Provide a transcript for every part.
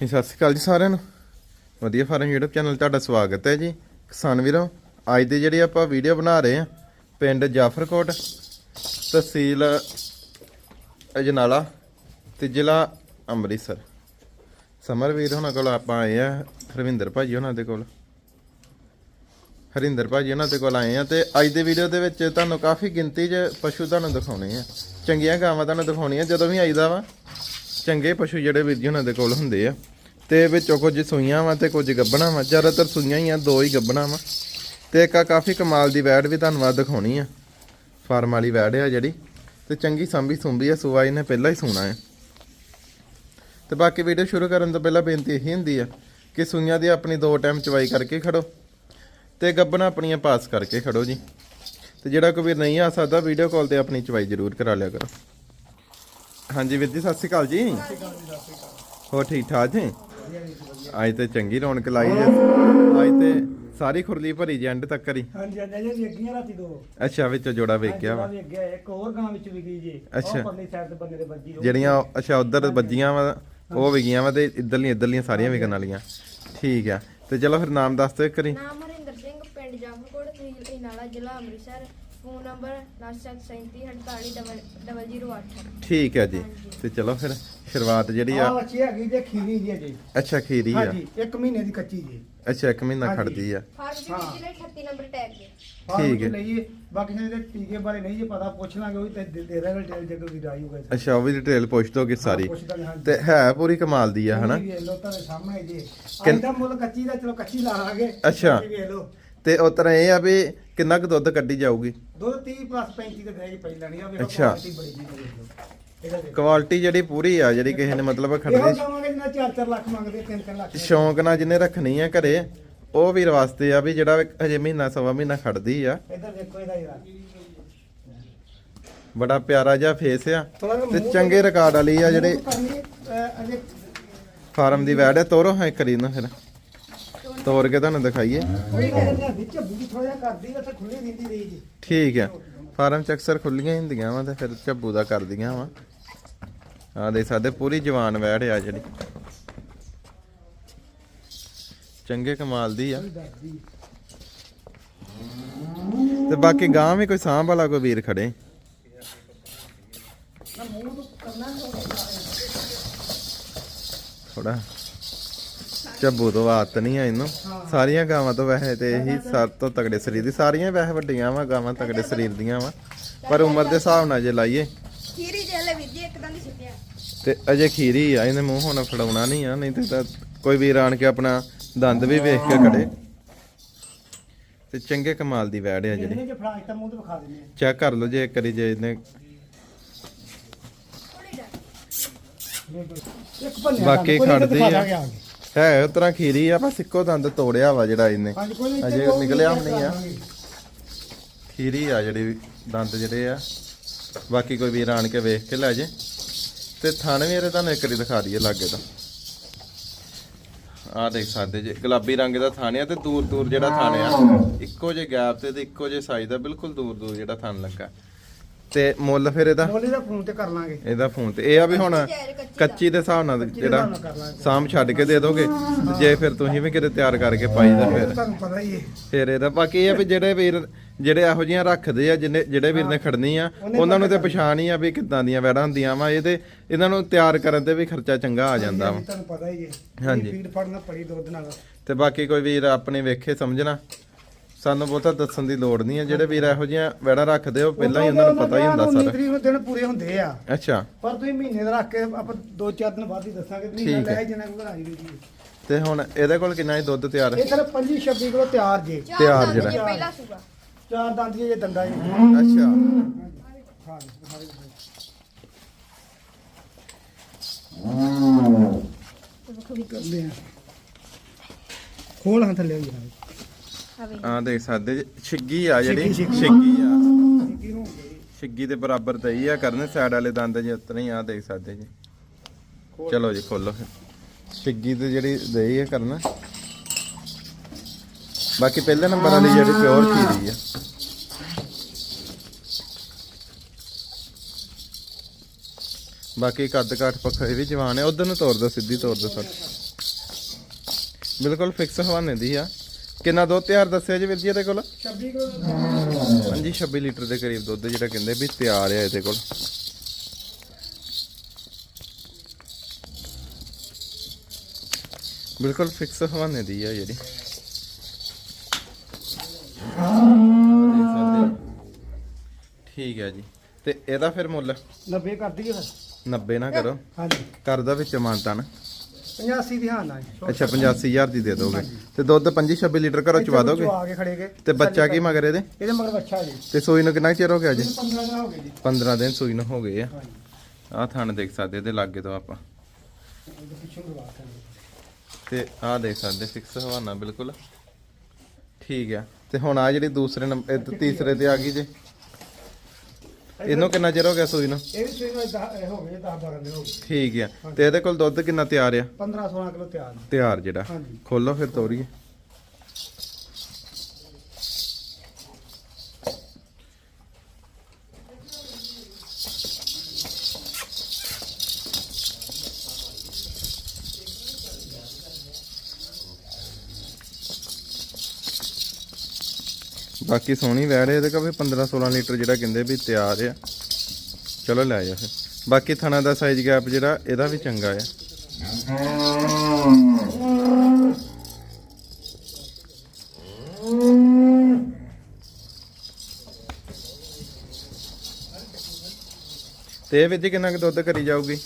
ਜੀ, ਸਤਿ ਸ਼੍ਰੀ ਅਕਾਲ ਜੀ ਸਾਰਿਆਂ ਨੂੰ। ਵਧੀਆ ਫਾਰਮ YouTube ਚੈਨਲ ਤੁਹਾਡਾ ਸਵਾਗਤ ਹੈ ਜੀ। ਕਿਸਾਨ ਵੀਰੋ, ਅੱਜ ਦੀ ਜਿਹੜੀ ਆਪਾਂ ਵੀਡੀਓ ਬਣਾ ਰਹੇ ਆ ਪਿੰਡ ਜਾਫਰਕੋਟ ਤਹਿਸੀਲ ਅਜਨਾਲਾ ਤੇ ਜ਼ਿਲ੍ਹਾ ਅੰਮ੍ਰਿਤਸਰ। ਸਮਰਵੀਰ ਉਹਨਾਂ ਕੋਲ ਆਪਾਂ ਆਏ ਆ ਹਰਵਿੰਦਰ ਭਾਜੀ ਉਹਨਾਂ ਦੇ ਕੋਲ। ਹਰਿੰਦਰ ਭਾਜੀ ਉਹਨਾਂ ਦੇ ਕੋਲ ਆਏ ਆ ਤੇ ਅੱਜ ਦੀ ਵੀਡੀਓ ਦੇ ਵਿੱਚ ਤੁਹਾਨੂੰ ਕਾਫੀ ਗਿਣਤੀ 'ਚ ਪਸ਼ੂ ਤੁਹਾਨੂੰ ਦਿਖਾਉਣੇ ਆ। ਚੰਗੀਆਂ ਗਾਵਾਂ ਤੁਹਾਨੂੰ ਦਿਖਾਉਣੀਆਂ ਜਦੋਂ ਵੀ ਆਈਦਾ ਵਾ। ਚੰਗੇ ਪਸ਼ੂ ਜਿਹੜੇ ਵੀਰ ਜੀ ਉਹਨਾਂ ਦੇ ਕੋਲ ਹੁੰਦੇ ਆ। ਤੇ ਵਿੱਚੋਂ ਕੁਝ ਸੂਈਆਂ ਵਾ ਤੇ ਕੁਝ ਗੱਬਣਾ ਵਾ। ਜ਼ਿਆਦਾਤਰ ਸੂਈਆਂ ਹੀ ਆ, ਦੋ ਹੀ ਗੱਬਣਾ ਵਾ। ਤੇ ਇੱਕ ਆ ਕਾਫੀ ਕਮਾਲ ਦੀ ਵੈੜ ਵੀ ਤੁਹਾਨੂੰ ਆ ਦਿਖਾਉਣੀ ਆ। ਫਾਰਮ ਵਾਲੀ ਵੈੜ ਆ ਜਿਹੜੀ। ਤੇ ਚੰਗੀ ਸੰਭੀ ਸੁੰਭੀ ਆ, ਸੂਆ ਇਹਨੇ ਪਹਿਲਾਂ ਹੀ ਸੂਣਾ ਹੈ ਤੇ ਬਾਕੀ ਵੀਡੀਓ ਸ਼ੁਰੂ ਕਰਨ ਤੋਂ ਪਹਿਲਾਂ ਬੇਨਤੀ ਇਹੀ ਹੁੰਦੀ ਆ ਕਿ ਸੂਈਆਂ ਦੀ ਆਪਣੀ ਦੋ ਟਾਈਮ ਚਵਾਈ ਕਰਕੇ ਖੜੋ। ਤੇ ਗੱਬਣਾ ਆਪਣੀਆਂ ਪਾਸ ਕਰਕੇ ਖੜੋ ਜੀ। ਤੇ ਜਿਹੜਾ ਕੋਈ ਵੀਰ ਨਹੀਂ ਆ ਸਕਦਾ, ਵੀਡੀਓ ਕਾਲ ਤੇ ਆਪਣੀ ਚਵਾਈ ਜ਼ਰੂਰ ਕਰਾ ਲਿਆ ਕਰੋ। ਹਾਂਜੀ ਵੀਰ ਜੀ ਸਤਿ ਸ਼੍ਰੀ ਅਕਾਲ ਜੀ। ਹੋ ਠੀਕ ਠਾਕ ਜੀ? ਅੱਜ ਤੇ ਚੰਗੀ ਰੌਣਕ ਲਾਈ ਜੇ ਅੱਜ ਤੇ ਸਾਰੀ ਖੁਰਲੀ ਭਰੀ ਜੇ ਐਂਡ ਤੱਕ ਕਰੀ ਹਾਂਜੀ ਹਾਂਜੀ ਅਜੇ ਵੇਖੀਆਂ ਰਾਤੀ ਦੋ। ਅੱਛਾ ਵਿੱਚ ਜੋੜਾ ਵੇਖ ਗਿਆ ਵਾ। ਵੇਖ ਗਿਆ ਇੱਕ ਹੋਰ ਗਾਂ ਵਿੱਚ ਵਿਕੀ ਜੀ। ਅੱਛਾ। ਉਹ ਪਰਲੀ ਸਾਈਡ ਤੇ ਬੰਦੇ ਦੇ ਵੱਜੀ ਉਹ। ਜਿਹੜੀਆਂ ਅੱਛਾ ਉਧਰ ਵੱਜੀਆਂ ਵਾ ਉਹ ਵਿਗੀਆਂ ਵਾ ਤੇ ਇਧਰਲੀਆਂ ਇਧਰਲੀਆਂ ਸਾਰੀਆਂ ਵਿਕਣ ਵਾਲੀਆਂ। ਠੀਕ ਆ। ਤੇ ਚਲੋ ਫਿਰ ਨਾਮ ਦੱਸ ਦਿਓ ਇੱਕ ਵਾਰੀ। ਨਾਮ ਹਰਿੰਦਰ ਸਿੰਘ ਪਿੰਡ ਜਾਫਰਕੋਟ ਤਹਿਸੀਲ ਇਨਾਲਾ ਜ਼ਿਲ੍ਹਾ ਅੰਮ੍ਰਿਤਸਰ। ਫੋਨ ਨੰਬਰ 9737480008 ਠੀਕ ਹੈ ਜੀ। ਤੇ ਚਲੋ ਫਿਰ ਸ਼ੁਰੂਆਤ ਜਿਹੜੀ ਆ ਬੱਚੀ ਹੈਗੀ ਜੇ ਖੀਰੀ ਜੀ ਅਜੇ। ਅੱਛਾ ਖੀਰੀ ਆ। ਹਾਂਜੀ ਇੱਕ ਮਹੀਨੇ ਦੀ ਕੱਚੀ ਜੀ। ਅੱਛਾ ਇੱਕ ਮਹੀਨਾ ਹਾਂਜੀ। ਖੜਦੀ ਆ। ਫਾਰਮ ਦੇ ਵਿੱਚ ਨੇ 38 ਨੰਬਰ ਟੈਗ ਦੇ ਠੀਕ ਚ ਹੈ। ਲਈਏ। ਬਾਕੀ ਜਿਹੜੇ ਟੀਕੇ ਬਾਰੇ ਨਹੀਂ ਜੇ ਪਤਾ ਪੁੱਛ ਲਾਂਗੇ ਉਹ ਵੀ ਤੇ ਦੇ- ਦੇ ਰਹੇ ਡਿਟੇਲ ਜਦੋਂ ਦੀ ਰਾਈ ਹੋਵੇ ਅੱਛਾ ਉਹ ਵੀ ਡਿਟੇਲ ਪੁੱਛ ਦੋਗੇ ਸਾਰੀ। ਦਾਂਗੇ। ਤੇ ਹੈ ਪੂਰੀ ਕਮਾਲ ਦੀ ਆ ਹਨਾ? ਵੇਖ ਲਓ ਤੁਹਾਡੇ ਸਾਹਮਣੇ ਜੀ। ਕਿੰਨ- ਅੱਜ ਦਾ ਮੁੱਲ ਕੱਚੀ ਦਾ ਚਲੋ ਕੱਚੀ ਲਾ ਲਾਂਗੇ। ਅੱਛਾ। ਕੱਚੀ ਵੇਖ ਲਓ। ਤੇ ਉਸ ਤਰ੍ਹਾਂ ਇਹ ਆ ਵੀ ਕਿੰਨਾ ਕੁ ਦੁੱਧ ਕੱਢੀ ਜਾਊਗੀ? ਦੁੱਧ 30 ਪਲੱਸ 35 ਤੇ ਦੇਗੀ ਪਹਿਲਾਂ ਨਹੀਂ ਆ ਵੇਖੋ ਅੱਛਾ। quality ਬੜੀ ਜੀ ਵੇਖ। ਲਓ ਇਹਦਾ ਦੇਖੋ ਕੁਆਲਿਟੀ ਜਿਹੜੀ ਪੂਰੀ ਆ ਜਿਹੜੀ ਕਿਸੇ ਨੇ ਮਤਲਬ ਇਹੋ ਖੜਨੀ। ਕਹਾਂਗੇ ਜਿੰਨਾ 4-4 ਲੱਖ ਮੰਗਦੇ 3-3 ਲੱਖ। ਸ਼ੌਂਕ ਨਾਲ ਜਿਹਨੇ ਰੱਖਣੀ ਆ ਘਰੇ ਉਹ ਵੀਰ ਵਾਸਤੇ ਆ ਵੀ ਜਿਹੜਾ ਹਜੇ ਮਹੀਨਾ ਸਵਾ ਮਹੀਨਾ ਖੜਦੀ ਆ। ਇੱਧਰ ਦੇਖੋ ਇਹਦਾ ਯਾਰ ਬੜਾ ਪਿਆਰਾ ਜਿਹਾ ਫੇਸ ਆ। ਥੋੜਾ ਜਿਹਾ ਤੇ ਮੂੰਹ ਚੰਗੇ ਰਿਕਾਰਡ ਵਾਲੀ ਆ ਜਿਹੜੇ ਮੂੰਹ ਕਰਨੀ, ਅਹ, ਅਜੇ ਫਾਰਮ ਦੀ ਵੈੜ ਹੈ ਤੋਰੋ ਹਾਂ ਕਰੀ ਨਾ ਫਿਰ। ਤੋਰ ਕੇ ਤੁਹਾਨੂੰ ਦਿਖਾਈਏ। ਵਿੱਚ ਬੂੜੀ ਥੋੜਾ ਜਿਹਾ ਕਰਦੀ ਉੱਥੇ ਖੁੱਲੀ ਦਿੰਦੀ ਰਹੀ ਜੀ। ਠੀਕ ਆ ਫਾਰਮ ਚ ਅਕਸਰ ਖੁੱਲੀਆਂ ਹੁੰਦੀਆਂ ਵਾ ਤੇ ਫਿਰ ਝੱਬੂ ਦਾ ਕਰਦੀਆਂ ਵਾ। ਆ ਦੇ ਸਾਡੇ ਪੂਰੀ ਜਵਾਨ ਵੈੜ ਆ ਜਿਹੜੀ। ਚੰਗੇ ਕਮਾਲ ਦੀ ਆ। ਤੇ ਬਾਕੀ ਗਾਂ ਵੀ ਕੋਈ ਸਾਂਭ ਵਾਲਾ ਕੋਈ ਵੀਰ ਖੜੇ। ਨਾ ਮੂੰਹ ਤੋਂ ਕਰਨਾ ਨਹੀਂ ਥੋੜਾ ਝੱਬੂ ਤੋਂ ਆਦਤ ਨਹੀਂ ਆ ਇਹਨੂੰ। ਸਾਰੀਆਂ ਗਾਵਾਂ ਤੋਂ ਵੈਸੇ ਤੇ ਇਹੀ ਸਭ ਤੋਂ ਤਗੜੇ ਸਰੀਰ ਦੀ ਸਾਰੀਆਂ ਵੈਸੇ ਵੱਡੀਆਂ ਵਾ ਗਾਵਾਂ ਤਗੜੇ ਸਰੀਰ ਦੀਆਂ ਵਾ। ਪਰ ਉਮਰ ਦੇ ਹਿਸਾਬ ਨਾਲ ਜੇ ਲਾਈਏ। ਖੀਰੀ ਜੇਲੇ ਵੀਰ ਜੀ ਇੱਕਦਮ ਹੀ ਸਿੱਟਿਆ। ਤੇ ਅਜੇ ਖੀਰੀ ਆ ਇਹਨੇ ਮੂੰਹ ਹੁਣ ਫੜਾਉਣਾ ਨਹੀਂ ਆ ਨਹੀਂ ਤੇ ਤਾਂ ਕੋਈ ਵੀਰ ਆਣ ਕੇ ਆਪਣਾ ਦੰਦ ਵੀ ਵੇਖ ਕੇ ਖੜੇ। ਤੇ ਚੰਗੇ ਕਮਾਲ ਦੀ ਵੈੜ ਆ ਜਿਹੜੀ। ਇਹਨੇ ਜੇ ਫੜਾ ਦਿੱਤਾ ਮੂੰਹ ਤੇ ਵਿਖਾ ਦਿੰਦੇ ਚੈੱਕ ਕਰ ਲਓ ਜੇ ਇੱਕ ਵਾਰੀ ਜੇ ਇਹਨੇ ਬਾਕੀ ਖੜਦੀ ਆ। ਹੈ ਉਸ ਤਰ੍ਹਾਂ ਖੀਰੀ ਆ ਬਸ ਇੱਕੋ ਦੰਦ ਤੋੜਿਆ ਵਾ ਜਿਹੜਾ ਇਹਨੇ। ਹਾਂਜੀ ਕੋਈ ਨਹੀਂ ਅਜੇ ਨਿਕਲਿਆ ਨਹੀਂ ਆ। ਖੀਰੀ ਆ ਜਿਹੜੀ ਦੰਦ ਜਿਹੜੇ ਆ। ਬਾਕੀ ਕੋਈ ਵੀਰ ਆਣ ਕੇ ਵੇਖ ਕੇ ਲੈ ਜੇ। ਤੇ ਥਣ ਵੀ ਇਹਦੇ ਤੁਹਾਨੂੰ ਇੱਕ ਵਾਰੀ ਦਿਖਾ ਦਈਏ ਲਾਗੇ ਤੋਂ ਆ ਦੇਖ ਸਕਦੇ ਜੇ ਗੁਲਾਬੀ ਰੰਗ ਦਾ ਥਣ ਆ ਤੇ ਦੂਰ ਦੂਰ ਜਿਹੜਾ ਥਣ ਆ। ਇੱਕੋ ਜੇ ਗੈਪ ਤੇ ਤੇ ਇੱਕੋ ਜੇ ਸਾਈਜ਼ ਦਾ ਬਿਲਕੁਲ ਦੂਰ ਦੂਰ ਜਿਹੜਾ ਥਣ ਲੱਗਾ। ਤੇ ਮੁੱਲ ਫਿਰ ਇਹਦਾ? ਮੋਲੀ ਦਾ ਫੋਨ ਤੇ ਕਰ ਲਾਂਗੇ। ਇਹਦਾ ਫੋਨ ਤੇ। ਇਹ ਆ ਵੀ ਹੁਣ ਕੱਚੀ ਦੇ। ਹਿਸਾਬ ਨਾਲ ਜਿਹੜਾ ਹਿਸਾਬ ਨਾਲ ਕਰ ਲਾਂਗੇ। ਸਾਮ ਛੱਡ ਕੇ ਦੇ ਦੋਗੇ ਤੇ ਜੇ ਫਿਰ ਤੁਸੀਂ ਵੀ ਕਿਤੇ ਤਿਆਰ ਕਰਕੇ ਪਾਈ ਦਾ ਫਿਰ। ਤੁਹਾਨੂੰ ਪਤਾ ਹੀ ਹੈ। ਫਿਰ ਇਹਦਾ ਬਾਕੀ ਇਹ ਆ ਵੀ ਜਿਹੜੇ ਵੀਰ ਜਿਹੜੇ ਇਹੋ ਜਿਹੀਆਂ ਰੱਖਦੇ ਆ ਜਿੰਨੇ ਜਿਹੜੇ ਵੀਰ ਨੇ ਖੜਨੀ ਆ ਉਹਨਾਂ ਨੂੰ ਤੇ ਪਛਾਣ ਹੀ ਆ ਵੀ ਕਿੱਦਾਂ ਦੀਆਂ ਵੈੜਾਂ ਹੁੰਦੀਆਂ ਵਾ। ਇਹ ਤੇ ਇਹਨਾਂ ਨੂੰ ਤਿਆਰ ਕਰਨ ਤੇ ਵੀ ਖਰਚਾ ਚੰਗਾ ਆ ਜਾਂਦਾ ਵਾ। ਤੁਹਾਨੂੰ ਪਤਾ ਹੀ ਹੈ। ਹਾਂਜੀ। ਫੀਡ ਫੜਨਾ ਪੜੀ ਦੁੱਧ ਨਾਲ। ਤੇ ਬਾਕੀ ਕੋਈ ਵੀਰ ਆਪਣੇ ਵੇਖੇ ਸਮਝਣਾ? ਸਾਨੂੰ ਬਹੁਤਾ ਦੱਸਣ ਦੀ ਲੋੜ ਨਹੀਂ ਆ ਜਿਹੜੇ ਵੀਰ ਇਹੋ ਜਿਹੀਆਂ ਵੈੜਾਂ ਰੱਖਦੇ ਉਹ ਪਹਿਲਾਂ ਹੀ ਉਹਨਾਂ ਨੂੰ ਪਤਾ ਹੀ ਹੁੰਦਾ 19 ਸਾਰਾ ਤਰੀਕ ਨੂੰ ਦਿਨ ਪੂਰੇ ਹੁੰਦੇ ਆ ਅੱਛਾ ਪਰ ਤੁਸੀਂ ਮਹੀਨੇ ਦਾ ਰੱਖ ਕੇ ਆਪਾਂ 2-4 ਦਿਨ ਬਾਅਦ ਹੀ ਦੱਸਾਂਗੇ ਠੀਕ ਮਹੀਨਾ ਹੈ। ਲੈ ਜਣਾ ਕੋਈ ਰਾਜੀ ਜੀ ਤੇ ਹੁਣ ਇਹਦੇ ਕੋਲ ਕਿੰਨਾ ਹੀ ਦੁੱਧ ਤਿਆਰ ਇਹ ਤਾਂ 25-26 ਕਿਲੋ ਤਿਆਰ ਜੇ ਚਾਰ ਤਿਆਰ ਦੰਦ ਜਿਹੜਾ। ਜੇ ਪਹਿਲਾ ਸੂਗਾ ਚਾਰ ਦੰਦ ਜੇ ਦੰਦਾ ਜੀ ਅੱਛਾ ਹਾਂ ਕਰਦੇ ਆ ਖੋਲ ਹਾਂ ਥੱਲੇ ਜੀ ਹਵੇ ਆ ਦੇਖ ਸਕਦੇ ਜੀ, ਛਿੱਗੀ ਆ ਜਿਹੜੀ। ਛਿੱਗੀ, ਆ। ਛਿੱਗੀ ਦੇ ਬਰਾਬਰ ਤਾਂ ਹੀ ਆ ਕਰਨੇ ਸਾਈਡ ਵਾਲੇ ਦੰਦ ਜੀ ਉਤਨੇ ਹੀ ਆ ਦੇਖ ਸਕਦੇ ਜੀ। ਚਲੋ ਜੀ ਖੋਲੋ ਫਿਰ। ਛਿੱਗੀ ਤੇ ਜਿਹੜੀ ਦਈ ਆ ਕਰਨਾ। ਬਾਕੀ ਪਹਿਲੇ ਨੰਬਰ ਵਾਲੀ ਜਿਹੜੀ ਪਿਓਰ ਖੀਰੀ ਆ। ਬਾਕੀ ਕੱਦ ਕਾਠ ਪੱਖਾ ਇਹ ਵੀ ਜਵਾਨ ਹੈ ਉਧਰ ਨੂੰ ਤੋੜ ਦੋ ਸਿੱਧੀ ਤੋੜ ਦੋ ਸਰ ਬਿਲਕੁਲ ਫਿਕਸ ਹਵਾਨੇ ਦੀ ਆ। ਕਿੰਨਾ ਦੁੱਧ ਤਿਆਰ ਦੱਸਿਆ ਜੀ ਵੀਰ ਜੀ ਇਹਦੇ ਕੋਲ? 26 ਕਿਲੋ ਹਾਂਜੀ 26 ਲੀਟਰ ਦੇ ਕਰੀਬ ਦੁੱਧ ਜਿਹੜਾ ਕਹਿੰਦੇ ਵੀ ਤਿਆਰ ਆ ਇਹਦੇ ਕੋਲ। ਬਿਲਕੁਲ ਫਿਕਸ ਹਵਾਨੇ ਦੀ ਆ ਜਿਹੜੀ। ਠੀਕ ਹੈ ਜੀ। ਤੇ ਇਹਦਾ ਫਿਰ ਮੁੱਲ? 90 ਕਰ ਦਈਏ ਫਿਰ। 90 ਨਾ ਕਰੋ। ਹਾਂਜੀ। ਕਰਦਾ ਵਿੱਚ ਮਾਨਤਾਨ 85 ਦੀ ਹਾਂ ਨਾ ਅੱਛਾ 85000 ਦੀ ਦੇ ਦੋਗੇ। ਤੇ ਦੁੱਧ 25 26 ਲੀਟਰ ਘਰੋਂ ਚਵਾ ਦੋਗੇ? ਕੇ ਖੜੇ ਤੇ ਬੱਚਾ ਕੀ ਮਗਰ ਇਹਦੇ? ਇਹਦੇ ਮਗਰ ਬੱਚਾ ਜੀ। ਤੇ ਸੂਈ ਨੂੰ ਕਿੰਨਾ ਕੁ ਚਿਰ ਹੋ ਗਿਆ ਜੀ? ਇਹਨੂੰ 15 ਦਿਨ ਹੋ ਗਏ ਜੀ। 15 ਦਿਨ ਸੂਈ ਨੂੰ ਹੋ ਗਏ ਆ। ਆਹ ਥਣ ਦੇਖ ਸਕਦੇ ਇਹਦੇ ਲਾਗੇ ਤੋਂ ਆਪਾਂ। ਇਹਦੇ ਪਿੱਛੋਂ ਲਵਾ ਕੇ ਤੇ ਆਹ ਦੇਖ ਸਕਦੇ ਫਿਕਸ ਹਵਾਨਾ ਬਿਲਕੁਲ। ਠੀਕ ਆ। ਤੇ ਹੁਣ ਆ ਜਿਹੜੀ ਦੂਸਰੇ ਨੰਬਰ ਤੀਸਰੇ ਤੇ ਆ ਗਈ ਜੇ। ਇਹਨੂੰ ਕਿੰਨਾ ਚਿਰ ਹੋ ਗਿਆ ਸੂਈ ਨੂੰ? ਇਹ ਵੀ ਸਵੇਰ ਨੂੰ ਹੋ ਗਏ 10 12 ਦਿਨ ਹੋ ਗਏ। ਠੀਕ ਆ। ਤੇ ਇਹਦੇ ਕੋਲ ਦੁੱਧ ਕਿੰਨਾ ਤਿਆਰ ਆ? 15 16 ਕਿਲੋ ਤਿਆਰ ਨੇ। ਤਿਆਰ ਜਿਹੜਾ। ਹਾਂਜੀ। ਖੋਲੋ ਫਿਰ ਤੋਰੀਏ। ਬਾਕੀ ਸੋਹਣੀ ਵੈੜ ਇਹਦੇ ਵੀ 15 16 ਲੀਟਰ ਜਿਹੜਾ ਕਹਿੰਦੇ ਵੀ ਤਿਆਰ ਆ। ਚਲੋ ਲੈ ਜਾ ਫਿਰ। ਬਾਕੀ ਥਣਾ ਦਾ ਸਾਈਜ਼ ਗੈਪ ਜਿਹੜਾ ਇਹਦਾ ਵੀ ਚੰਗਾ ਆ। ਤੇ ਇਹ ਵਿੱਚ ਕਿੰਨਾ ਕੁ ਦੁੱਧ ਕਰੀ ਜਾਊਗੀ?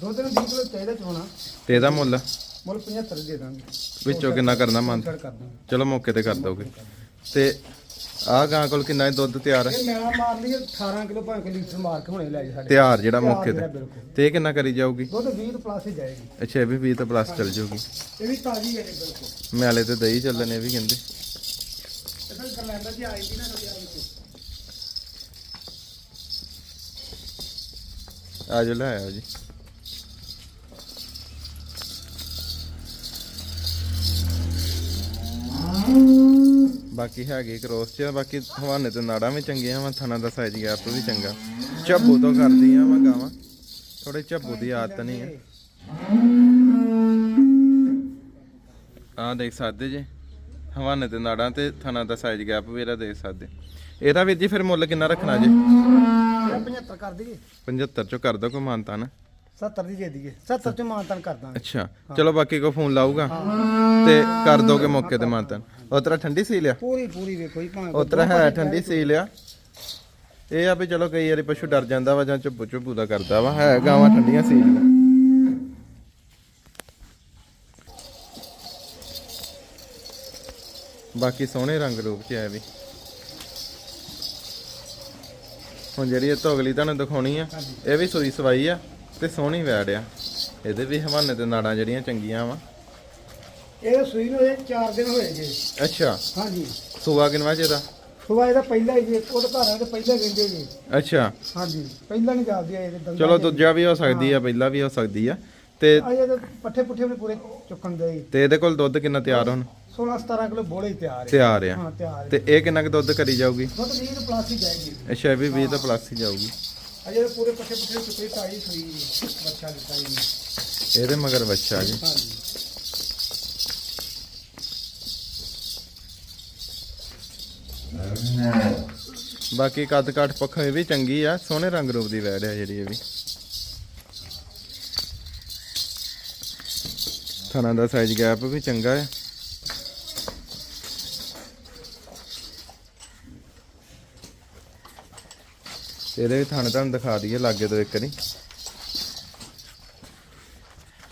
ਦੁੱਧ ਨੂੰ 20 ਕਿਲੋ ਚਾਹੀਦਾ ਚੋਣਾ। ਤੇ ਇਹਦਾ ਮੁੱਲ? ਮੁੱਲ 75 ਦੇ ਦਾਂਗੇ। ਵਿੱਚੋਂ ਕਿੰਨਾ ਕਰਨਾ ਮਨ? ਚਲੋ ਮੌਕੇ ਤੇ ਕਰ ਦੋਗੇ। ਤੇ ਆਹ ਗਾਂ ਕੋਲ ਕਿੰਨਾ ਦੁੱਧ ਤਿਆਰ ਹੈ? ਇਹ ਮੈਂ ਮਾਰ ਲਈ 18 ਕਿਲੋ ਭਾਵੇਂ ਕਿ ਲੀਟਰ ਮਾਰ ਕੇ ਹੁਣੇ ਲੈ ਜਾ ਸਾਡੇ ਤਿਆਰ ਜਿਹੜਾ ਮੌਕੇ ਤੇ। ਬਿਲਕੁਲ। ਤੇ ਇਹ ਕਿੰਨਾ ਕਰੀ ਜਾਊਗੀ? ਦੁੱਧ 20 ਤੋਂ ਪਲੱਸ ਹੀ ਜਾਏਗੀ। ਅੱਛਾ ਇਹ ਵੀ 20 ਤੋਂ ਪਲੱਸ ਚੱਲ ਜਾਊਗੀ। ਇਹ ਵੀ ਤਾਜ਼ੀ ਹੈ ਜੀ ਬਿਲਕੁਲ। ਮੈਲੇ ਤੇ ਦਹੀਂ ਚੱਲਣੇ ਵੀ ਕਹਿੰਦੇ। ਇਹ ਤਾਂ ਕਰਲੈਂਡਰ ਦੀ ਆਈ ਸੀ ਨਾ ਆਈ ਸੀ। ਆ ਜੋ ਲੈ ਆਓ ਜੀ। ਬਾਕੀ ਹੈਗੇ ਕ੍ਰੋਸ ਚ ਬਾਕੀ ਹਵਾਨੇ ਤੇ ਨਾੜਾਂ ਵੀ ਚੰਗੀਆਂ ਵਾ ਥਣਾ ਦਾ ਸਾਈਜ਼ ਗੈਪ ਵੀ ਚੰਗਾ। ਝੱਬੂ ਤੋਂ ਕਰਦੀਆਂ ਵਾ ਗਾਵਾਂ। ਥੋੜੇ ਝੱਬੂ ਦੀ ਆਦਤ ਨਹੀਂ ਹੈ ਆ ਦੇਖ ਸਕਦੇ ਜੇ। ਹਵਾਨੇ ਤੇ ਨਾੜਾਂ ਤੇ ਥਣਾ ਦਾ ਸਾਈਜ਼ ਗੈਪ ਵੀ ਇਹਦਾ ਦੇਖ ਸਕਦੇ। ਇਹਦਾ ਵੀਰ ਜੀ ਫਿਰ ਮੁੱਲ ਕਿੰਨਾ ਰੱਖਣਾ ਜੇ? ਇਹ 75 ਕਰ ਦਈਏ। 75 ਚੋਂ ਕਰ ਦੋ ਕੋਈ ਮਾਨਤਾ ਨਾ 70 ਦੀ ਦੇ ਦਈਏ। 70 ਚ ਮਾਨਤਨ ਕਰ ਦਾਂਗੇ। ਅੱਛਾ ਚਲੋ ਬਾਕੀ ਕੋ ਫੋਨ ਲਾਊਗਾ ਤੇ ਕਰ ਦੋਗੇ ਮੌਕੇ ਤੇ ਮਾਨਤਾ ਉਤਰਾ ਠੰਡੀ ਸੀ ਲਿਆ? ਪੂਰੀ ਪੂਰੀ ਵੇਖੋ ਜੀ ਭਾਵੇਂ ਉਤਰਾ ਹੈ ਠੰਡੀ ਸੀ ਲਿਆ। ਇਹ ਆ ਵੀ ਚਲੋ ਕਈ ਵਾਰੀ ਪਸ਼ੂ ਡਰ ਜਾਂਦਾ ਵਾ ਜਾਂ ਚੁੱਪ ਚੁੱਪੂ ਦਾ ਕਰਦਾ ਵਾ ਹੈ ਗਾਵਾਂ ਠੰਡੀਆਂ ਸੀ ਲਿਆ। ਬਾਕੀ ਸੋਹਣੇ ਰੰਗ ਰੂਪ ਚ ਹੈ ਵੀ। ਹੁਣ ਜਿਹੜੀ ਇਹ ਤੋਂ ਅਗਲੀ ਤੁਹਾਨੂੰ ਦਿਖਾਉਣੀ ਆ ਇਹ ਵੀ ਸੂਈ ਸਵਾਈ ਆ ਤੇ ਸੋਹਣੀ ਵੈੜ ਆ। ਇਹਦੇ ਵੀ ਹਵਾਨੇ ਤੇ ਨਾੜਾਂ ਜਿਹੜੀਆਂ ਚੰਗੀਆਂ ਵਾ। ਇਹ ਸੂਈ ਨੂੰ ਇਹ 4 ਦਿਨ ਹੋਏ ਜੀ। ਅੱਛਾ। ਹਾਂਜੀ। ਸੂਆ ਕਿਨਵਾ ਚ ਇਹਦਾ ਸੁਬਾ ਇਹਦਾ ਪਹਿਲਾ ਹੀ ਜੀ ਉਹਦੇ ਘਰਾਂ ਦੇ ਪਹਿਲਾਂ ਕਹਿੰਦੇ ਜੀ। ਅੱਛਾ। ਹਾਂਜੀ ਪਹਿਲਾਂ ਨਹੀਂ ਜਾਂਦੀ ਇਹਦੇ ਦੰਦਾਂ ਚਲੋ। ਦੂਜਾ ਵੀ ਹੋ ਸਕਦੀ ਆ ਪਹਿਲਾਂ ਵੀ ਹੋ ਸਕਦੀ ਆ। ਤੇ ਆ ਇਹਦੇ ਪੱਠੇ ਪੁੱਠੇ ਵੀ ਪੂਰੇ ਚੁੱਕਣ ਦੇ। ਤੇ ਇਹਦੇ ਕੋਲ ਦੁੱਧ ਕਿੰਨਾ ਤਿਆਰ ਹੁਣ? 16 17 ਕਿਲੋ ਬੋਲੇ ਹੀ ਤਿਆਰ ਹੈ ਤਿਆਰ ਆ। ਹਾਂ ਤਿਆਰ ਤੇ ਇਹ ਕਿੰਨਾ ਕੁ ਦੁੱਧ ਕਰੀ ਜਾਊਗੀ? ਦੁੱਧ 20 ਤੋਂ ਪਲੱਸ ਹੀ ਜਾਏਗੀ। ਅੱਛਾ ਇਹ ਵੀ 20 ਤੋਂ ਪਲੱਸ ਹੀ ਜਾਊਗੀ। ਅਜੇ ਪੂਰੇ ਪੱਠੇ ਪੁੱਠੇ ਚੁੱਕੇ ਤਾਈ ਸੂਈ ਬੱਚਾ ਦਿੱਤਾ ਜੀ। ਇਹਦੇ ਮਗਰ ਬੱਚਾ ਜੀ। ਹਾਂਜੀ। ਬਾਕੀ ਕੱਦ ਕਾਠ ਪੱਖੋਂ ਇਹ ਵੀ ਚੰਗੀ ਆ ਸੋਹਣੇ ਰੰਗ ਰੂਪ ਦੀ ਵੈੜ ਆ ਜਿਹੜੀ ਇਹ ਵੀ। ਥਣਾ ਦਾ ਸਾਈਜ਼ ਗੈਪ ਵੀ ਚੰਗਾ ਹੈ ਇਹਦੇ ਵੀ ਥਣ ਤੁਹਾਨੂੰ ਦਿਖਾ ਦਈਏ ਲਾਗੇ ਤੋਂ ਇੱਕ ਵਾਰੀ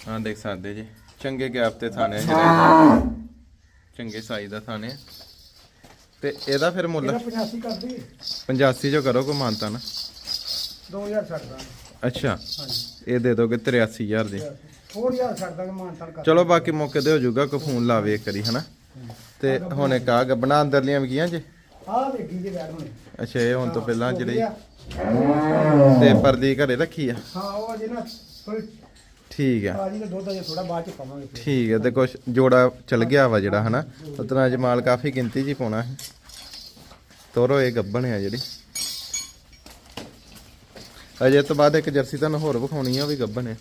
ਹਾਂ ਦੇਖ ਸਕਦੇ ਜੀ ਚੰਗੇ ਗੈਪ ਤੇ ਥਾਣੇ ਜਿਹੜੇ। ਚੰਗੇ ਸਾਈਜ਼ ਦਾ ਥਾਣੇ ਆ। ਤੇ ਇਹਦਾ ਫਿਰ ਮੁੱਲ? ਇਹਦਾ 85 ਕਰ ਦਈਏ 85 ਜੋ ਕਰੋ ਕੋ ਮਾਨਤਾ ਨਾ 2000 ਛੱਡ ਦਾਂਗੇ। ਅੱਛਾ। ਹਾਂਜੀ। ਇਹ ਦੇ ਦੋਗੇ 83000 ਦੀ। ਹੋਰ ਹਜ਼ਾਰ ਛੱਡ ਦਾਂਗੇ ਕਰ ਚਲੋ ਬਾਕੀ ਮੌਕੇ ਤੇ ਹੋ ਜਾਊਗਾ ਕੋ ਫੋਨ ਲਾਵੇ ਇੱਕ ਵਾਰੀ ਹਨਾ? ਤੇ ਹੁਣ ਇੱਕ ਆ ਗੱਬਣਾ ਅੰਦਰਲੀਆਂ ਵੀ ਕੀਆਂ ਜੇ? ਆਹ ਵੇਖੀ ਜੇ ਬੈਠ ਹੁਣੇ। ਅੱਛਾ ਇਹ ਹੁਣ ਤੋਂ ਪਹਿਲਾਂ ਜਿਹੜੀ। ਤੇ ਪਰਦੀ ਘਰੇ ਰੱਖੀ ਆ? ਹਾਂ ਉਹ ਅਜੇ ਨਾ ਠੀਕ ਆ ਠੀਕ ਹੈ ਤੇ ਕੁਛ ਜੋੜਾ ਚਲ ਗਿਆ ਵਾ ਜਿਹੜਾ ਹਨਾ? ਉਤਨਾ ਅੱਜ ਕਾਫੀ ਗਿਣਤੀ 'ਚ ਹੀ ਪਾਉਣਾ ਹੈ। ਤੋਰੋ ਇਹ ਗੱਬਣ ਆ ਜਿਹੜੀ। ਅਜੇ ਤੋਂ ਬਾਅਦ ਇੱਕ ਜਰਸੀ ਤੁਹਾਨੂੰ ਹੋਰ ਵਿਖਾਉਣੀ ਆ ਉਹ ਵੀ ਗੱਬਣ ਹੈ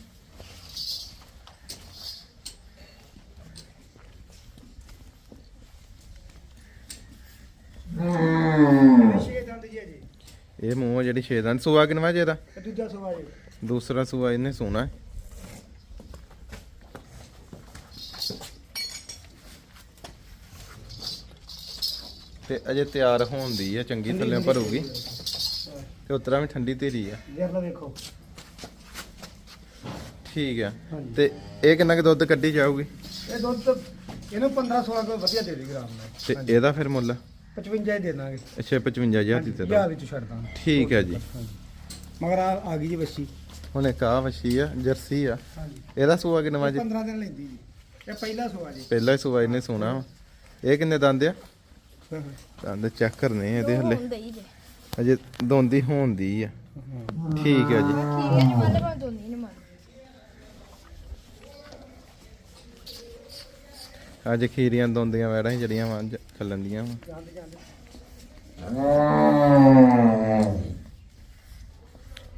ਇਹ ਮੂੰਹ ਜਿਹੜੀ 6 ਦੰਦ ਸੂਆ ਕਿਨਵਾ ਜੇ ਇਹਦਾ? ਦੂਜਾ ਸਵਾ ਜੀ। ਦੂਸਰਾ ਸੂਆ ਇਹਨੇ ਸੋਨਾ ਹੈ। ਤੇ ਅਜੇ ਤਿਆਰ ਹੋਣ ਦੀ ਆ ਚੰਗੀ ਥੱਲੇ ਭਰੂਗੀ। ਤੇ ਉਤਰਾ ਵੀ ਠੰਡੀ ਤੇਰੀ ਆ। ਦੇਖ ਠੀਕ ਆ। ਤੇ ਇਹ ਕਿੰਨਾ ਕੁ ਦੁੱਧ ਕੱਢੀ ਜਾਊਗੀ? ਇਹ ਦੁੱਧ ਇਹਨੂੰ 15 16 ਕਿਲੋ ਵਧੀਆ ਦੇ ਦੇ ਗ੍ਰਾਮ ਦਾ। ਤੇ ਇਹਦਾ ਫਿਰ ਮੁੱਲ? 55 ਹੀ ਦੇ ਦਾਂਗੇ। ਅੱਛਾ 55000 ਦੀ ਤੇ ਹਜ਼ਾਰ ਵਿੱਚ ਛੱਡ ਦਾਂਗੇ। ਠੀਕ ਹੈ ਜੀ। ਮਗਰ ਆ ਆ ਗਈ ਜੀ ਬੱਚੀ ਹੁਣ ਇੱਕ ਆ ਵਛੀ ਆ ਜਰਸੀ ਆ। ਇਹਦਾ ਸੂਆ ਕਿੰਨਾ ਜੀ? 15 ਦਿਨ ਲੈਂਦੀ ਜੀ। ਇਹ ਪਹਿਲਾ ਸਵਾ ਜੀ। ਪਹਿਲਾ ਹੀ ਸੂਆ ਇਹਨੇ ਸੋਣਾ ਇਹ ਕਿੰਨੇ ਦੰਦ ਆ? ਦੰਦ ਚੈੱਕ ਕਰਨੇ ਆ ਇਹਦੇ ਹੱਲੇ। ਅਜੇ ਦੋਂਦੀ ਹੋਣ ਦੀ ਆ ਠੀਕ ਹੈ ਜੀ ਅੱਜ ਖੀਰੀਆਂ ਦੋਂਦੀਆਂ ਵੈੜਾਂ ਜਿਹੜੀਆਂ ਵਾਂ ਚੱਲਣ ਦੀਆਂ ਵਾਂ।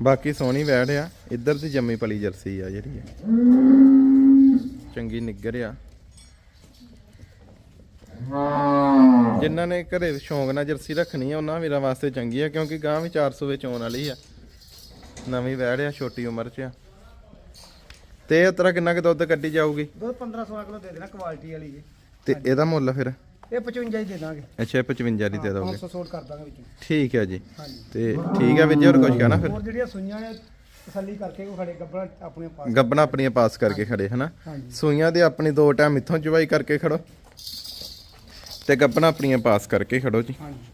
ਬਾਕੀ ਸੋਹਣੀ ਵੈੜ ਆ। ਇੱਧਰ ਦੀ ਜੰਮੀ ਪਲੀ ਜਰਸੀ ਆ ਜਿਹੜੀ ਆ। ਚੰਗੀ ਨਿੱਗਰ ਆ। ਜਿਨ੍ਹਾਂ ਨੇ ਘਰੇ ਸ਼ੌਂਕ ਨਾਲ ਜਰਸੀ ਰੱਖਣੀ ਆ ਉਹਨਾਂ ਵੀਰਾਂ ਵਾਸਤੇ ਚੰਗੀ ਆ ਕਿਉਂਕਿ ਗਾਂ ਵੀ 400 ਵਿੱਚ ਆਉਣ ਵਾਲੀ ਆ। ਨਵੀਂ ਵੈੜ ਆ ਛੋਟੀ ਉਮਰ 'ਚ ਆ। ਤੇ ਇਹ ਤਰ੍ਹਾਂ ਕਿੰਨਾ ਕੁ ਦੁੱਧ ਕੱਢੀ ਜਾਊਗੀ? ਦੁੱਧ 15 16 ਕਿਲੋ ਦੇ ਦੇਣਾ ਕੁਆਲਿਟੀ ਵਾਲੀ ਜੀ। ਤੇ ਇਹਦਾ ਮੁੱਲ ਫਿਰ? ਇਹ 55 ਹੀ ਦੇ ਦਾਂਗੇ। ਅੱਛਾ ਇਹ 55 ਦੀ ਦੇ ਦੋਗੇ। 500 ਸੋਟ ਕਰ ਦਾਂਗੇ ਵਿੱਚੋਂ। ਠੀਕ ਹੈ ਜੀ। ਤੇ ਠੀਕ ਹੈ ਵੀਰ ਜੀ ਹੋਰ ਕੁਝ ਕਹਿਣਾ ਫਿਰ? ਹੋਰ ਜਿਹੜੀਆਂ ਸੁਈਆਂ ਨੇ ਤਸੱਲੀ ਕਰਕੇ ਕੋ ਖੜੇ ਗੱਬਣਾ ਆਪਣੇ ਪਾਸ ਗੱਬਣਾ ਆਪਣੀਆਂ ਪਾਸ ਕਰਕੇ ਖੜੇ ਹਨਾ? ਸੂਈਆਂ ਦੇ ਆਪਣੀ ਦੋ ਟਾਈਮ ਇੱਥੋਂ ਚਵਾਈ ਕਰਕੇ ਖੜੋ। ਤੇ ਗੱਪਣਾ ਆਪਣੀਆਂ ਪਾਸ ਕਰਕੇ ਖੜੋ ਜੀ। ਹਾਂਜੀ।